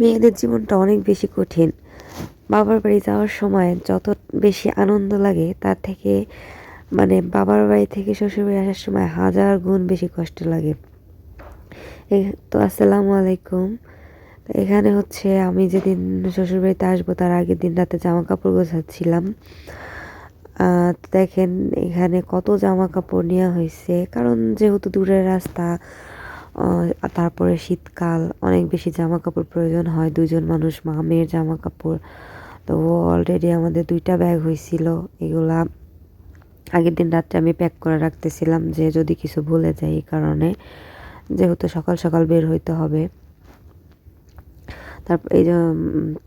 মেয়েদের জীবনটা অনেক বেশি কঠিন। বাবার বাড়ি যাওয়ার সময় যত বেশি আনন্দ লাগে, তার থেকে মানে বাবার বাড়ি থেকে শ্বশুর বাড়ি আসার সময় হাজার গুণ বেশি কষ্ট লাগে। তো আসসালামু আলাইকুম। এখানে হচ্ছে আমি যেদিন শ্বশুর বাড়িতে আসব, তার আগের দিন রাতে জামা কাপড় গোছাচ্ছিলাম দেখেন এখানে কত জামা কাপড় নেওয়া হয়েছে। কারণ যেহেতু দূরের রাস্তা তারপরে শীতকাল, অনেক বেশি জামা কাপড় প্রয়োজন হয়, দুজন মানুষ, মা, মেয়ের জামা কাপড় তো অলরেডি আমাদের দুইটা ব্যাগ হয়েছিল, এগুলা আগের দিন রাত্রে আমি প্যাক করে রাখতেছিলাম যে যদি কিছু ভুলে যাই এই কারণে, যেহেতু সকাল সকাল বের হইতে হবে। তারপর এই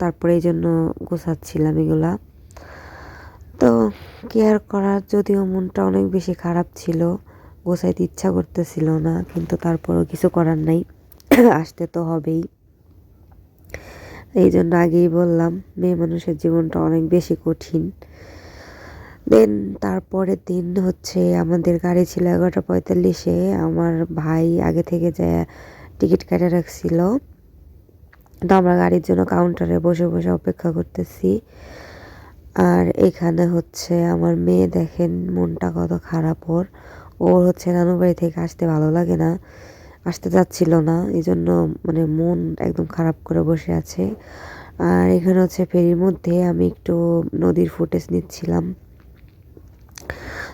তারপরে এই জন্য গোছাচ্ছিলাম এগুলা। তো কেয়ার করার যদিও মনটা অনেক বেশি খারাপ ছিল গোছাইতে ইচ্ছা করতেছিল না, কিন্তু তারপরও কিছু করার নাই। আসতে তো হবেই। এই জন্য আগেই বললাম, মেয়ে মানুষের জীবনটা অনেক বেশি কঠিন। দেন তারপরের দিন হচ্ছে আমাদের গাড়ি ছিল এগারোটা পঁয়তাল্লিশে। আমার ভাই আগে থেকে যে টিকিট কেটে রাখছিল, তো আমরা গাড়ির জন্য কাউন্টারে বসে বসে অপেক্ষা করতেছি। আর এখানে হচ্ছে আমার মেয়ে দেখেন, মনটা কত খারাপ ওর। ওর হচ্ছে নানু বাড়ি থেকে আসতে ভালো লাগে না, আসতে যাচ্ছিল না এই জন্য মানে মন একদম খারাপ করে বসে আছে। আর এখানে হচ্ছে ফেরির মধ্যে আমি একটু নদীর ফুটেজ নিচ্ছিলাম।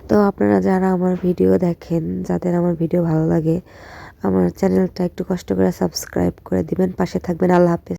তো আপনারা যারা আমার ভিডিও দেখেন, যাদের আমার ভিডিও ভালো লাগে, আমার চ্যানেলটা একটু কষ্ট করে সাবস্ক্রাইব করে দিবেন, পাশে থাকবেন, আল্লাহ হাফেজ।